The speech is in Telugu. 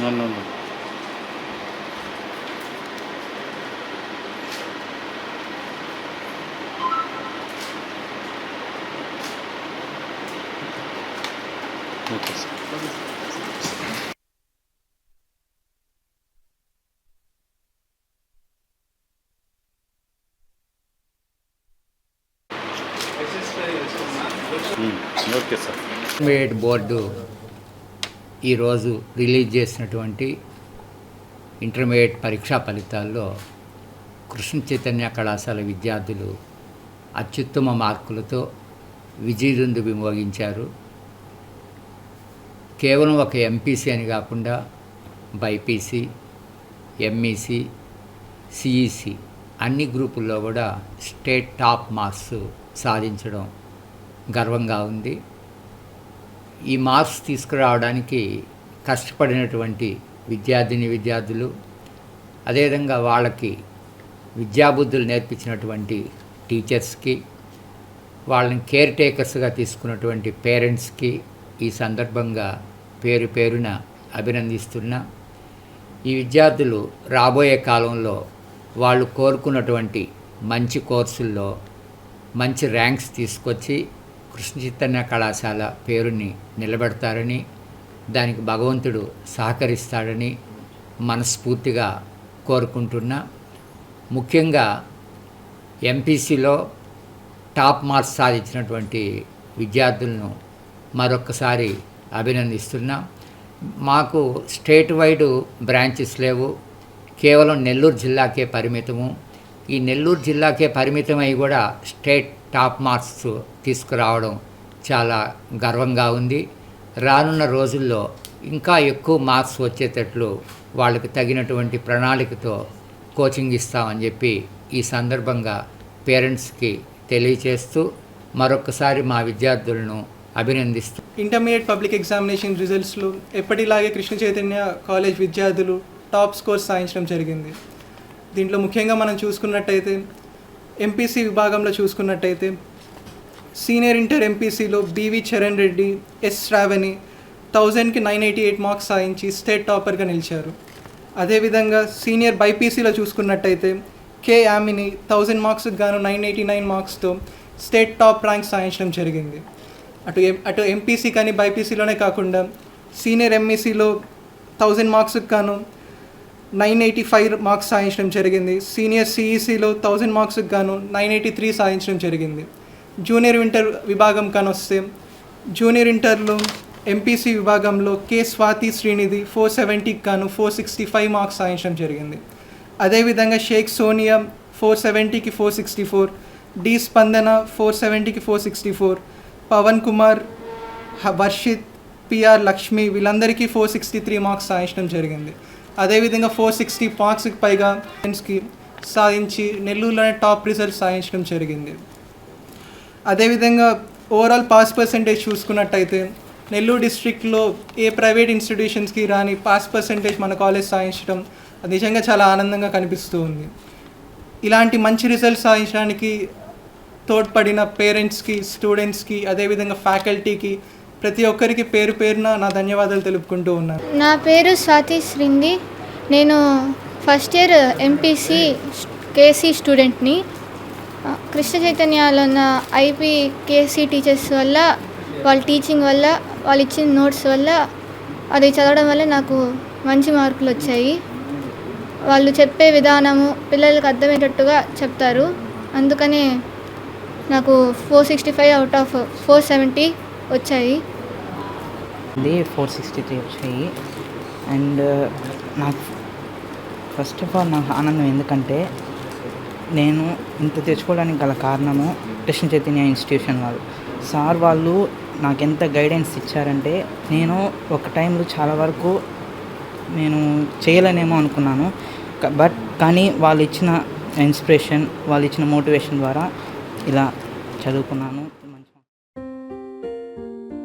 No, no, no. Hmm. Okay, sir. Made board do. ఈరోజు రిలీజ్ చేసినటువంటి ఇంటర్మీడియట్ పరీక్షా ఫలితాల్లో కృష్ణ చైతన్య కళాశాల విద్యార్థులు అత్యుత్తమ మార్కులతో విజయదుందు విమోగించారు కేవలం ఒక ఎంపీసీ అని కాకుండా బైపీసీ ఎంఈసీ సిఈసి అన్ని గ్రూపుల్లో కూడా స్టేట్ టాప్ మార్క్స్ సాధించడం గర్వంగా ఉంది. ఈ మార్క్స్ తీసుకురావడానికి కష్టపడినటువంటి విద్యార్థిని విద్యార్థులు అదేవిధంగా వాళ్ళకి విద్యాబుద్ధులు నేర్పించినటువంటి టీచర్స్కి వాళ్ళని కేర్ టేకర్స్గా తీసుకున్నటువంటి పేరెంట్స్కి ఈ సందర్భంగా పేరు పేరున అభినందిస్తున్నా. ఈ విద్యార్థులు రాబోయే కాలంలో వాళ్ళు కోరుకున్నటువంటి మంచి కోర్సుల్లో మంచి ర్యాంక్స్ తీసుకొచ్చి కృష్ణ చైతన్య కళాశాల పేరుని నిలబెడతారని దానికి భగవంతుడు సహకరిస్తాడని మనస్ఫూర్తిగా కోరుకుంటున్నా. ముఖ్యంగా ఎంపీసీలో టాప్ మార్క్స్ సాధించినటువంటి విద్యార్థులను మరొక్కసారి అభినందిస్తున్నా. మాకు స్టేట్ వైడ్ బ్రాంచెస్ లేవు. కేవలం నెల్లూరు జిల్లాకే పరిమితము. ఈ నెల్లూరు జిల్లాకే పరిమితమై కూడా స్టేట్ టాప్ మార్క్స్ తీసుకురావడం చాలా గర్వంగా ఉంది. రానున్న రోజుల్లో ఇంకా ఎక్కువ మార్క్స్ వచ్చేటట్లు వాళ్ళకి తగినటువంటి ప్రణాళికతో కోచింగ్ ఇస్తామని చెప్పి ఈ సందర్భంగా పేరెంట్స్కి తెలియచేస్తూ మరొకసారి మా విద్యార్థులను అభినందిస్తూ ఇంటర్మీడియట్ పబ్లిక్ ఎగ్జామినేషన్ రిజల్ట్స్లో ఎప్పటిలాగే కృష్ణ చైతన్య కాలేజ్ విద్యార్థులు టాప్ స్కోర్స్ సాధించడం జరిగింది. దీంట్లో ముఖ్యంగా మనం చూసుకున్నట్టయితే ఎంపీసీ విభాగంలో చూసుకున్నట్టయితే సీనియర్ ఇంటర్ ఎంపీసీలో బీవీ చరణ్ రెడ్డి ఎస్ శ్రావణి థౌజండ్కి నైన్ ఎయిటీ ఎయిట్ మార్క్స్ సాధించి స్టేట్ టాపర్గా నిలిచారు. అదేవిధంగా సీనియర్ బైపీసీలో చూసుకున్నట్టయితే కే యామిని థౌజండ్ మార్క్స్కి గాను నైన్ ఎయిటీ నైన్ మార్క్స్తో స్టేట్ టాప్ ర్యాంక్ సాధించడం జరిగింది. అటు అటు ఎంపీసీ కానీ బైపీసీలోనే కాకుండా సీనియర్ ఎంఈసీలో థౌజండ్ మార్క్స్కి గాను నైన్ ఎయిటీ ఫైవ్ మార్క్స్ సాధించడం జరిగింది. సీనియర్ సిఈసిలో థౌజండ్ మార్క్స్కి గాను నైన్ ఎయిటీ త్రీ సాధించడం జరిగింది. జూనియర్ ఇంటర్ విభాగం కానొస్తే జూనియర్ ఇంటర్లో ఎంపీసీ విభాగంలో కె స్వాతి శ్రీనిధి ఫోర్ సెవెంటీకి గాను ఫోర్ సిక్స్టీ ఫైవ్ మార్క్స్ సాధించడం జరిగింది. అదేవిధంగా Sheikh Sonia four సెవెంటీకి four sixty four D Spandana four సెవెంటీకి four sixty four Pavan Kumar హ- వర్షిత్ పిఆర్ లక్ష్మి వీళ్ళందరికీ ఫోర్ సిక్స్టీ త్రీ మార్క్స్ సాధించడం జరిగింది. అదేవిధంగా ఫోర్ సిక్స్టీ మార్క్స్కి పైగా స్టూడెంట్స్కి సాధించి నెల్లూరులోనే టాప్ రిజల్ట్ సాధించడం జరిగింది. అదేవిధంగా ఓవరాల్ పాస్ పర్సంటేజ్ చూసుకున్నట్టయితే నెల్లూరు డిస్ట్రిక్ట్లో ఏ ప్రైవేట్ ఇన్స్టిట్యూషన్స్కి రాని పాస్ పర్సంటేజ్ మన కాలేజ్ సాధించడం అది నిజంగా చాలా ఆనందంగా కనిపిస్తూ ఉంది. ఇలాంటి మంచి రిజల్ట్స్ సాధించడానికి తోడ్పడిన పేరెంట్స్కి స్టూడెంట్స్కి అదేవిధంగా ఫ్యాకల్టీకి ప్రతి ఒక్కరికి పేరు పేరున నా ధన్యవాదాలు తెలుపుకుంటూ ఉన్నాను. నా పేరు స్వాతి శ్రింది నేను ఫస్ట్ ఇయర్ ఎంపీసీ కేసీ స్టూడెంట్ని కృష్ణ చైతన్యాలో ఉన్న ఐపీ కేసీ టీచర్స్ వల్ల వాళ్ళ టీచింగ్ వల్ల వాళ్ళు ఇచ్చిన నోట్స్ వల్ల అది చదవడం వల్ల నాకు మంచి మార్కులు వచ్చాయి. వాళ్ళు చెప్పే విధానము పిల్లలకు అర్థమయ్యేటట్టుగా చెప్తారు. అందుకనే నాకు four sixty five out of four seventy వచ్చాయి. ఇది ఫోర్ సిక్స్టీ త్రీ వచ్చాయి. అండ్ నాకు ఫస్ట్ ఆఫ్ ఆల్ నాకు ఆనందం ఎందుకంటే నేను ఇంత తెచ్చుకోవడానికి గల కారణము కృష్ణ చైతన్య ఇన్స్టిట్యూషన్ వాళ్ళు. సార్ వాళ్ళు నాకు ఎంత గైడెన్స్ ఇచ్చారంటే నేను ఒక టైంలో చాలా వరకు నేను చేయలేనేమో అనుకున్నాను. బట్ కానీ వాళ్ళు ఇచ్చిన ఇన్స్పిరేషన్ వాళ్ళు ఇచ్చిన మోటివేషన్ ద్వారా ఇలా చదువుకున్నాను.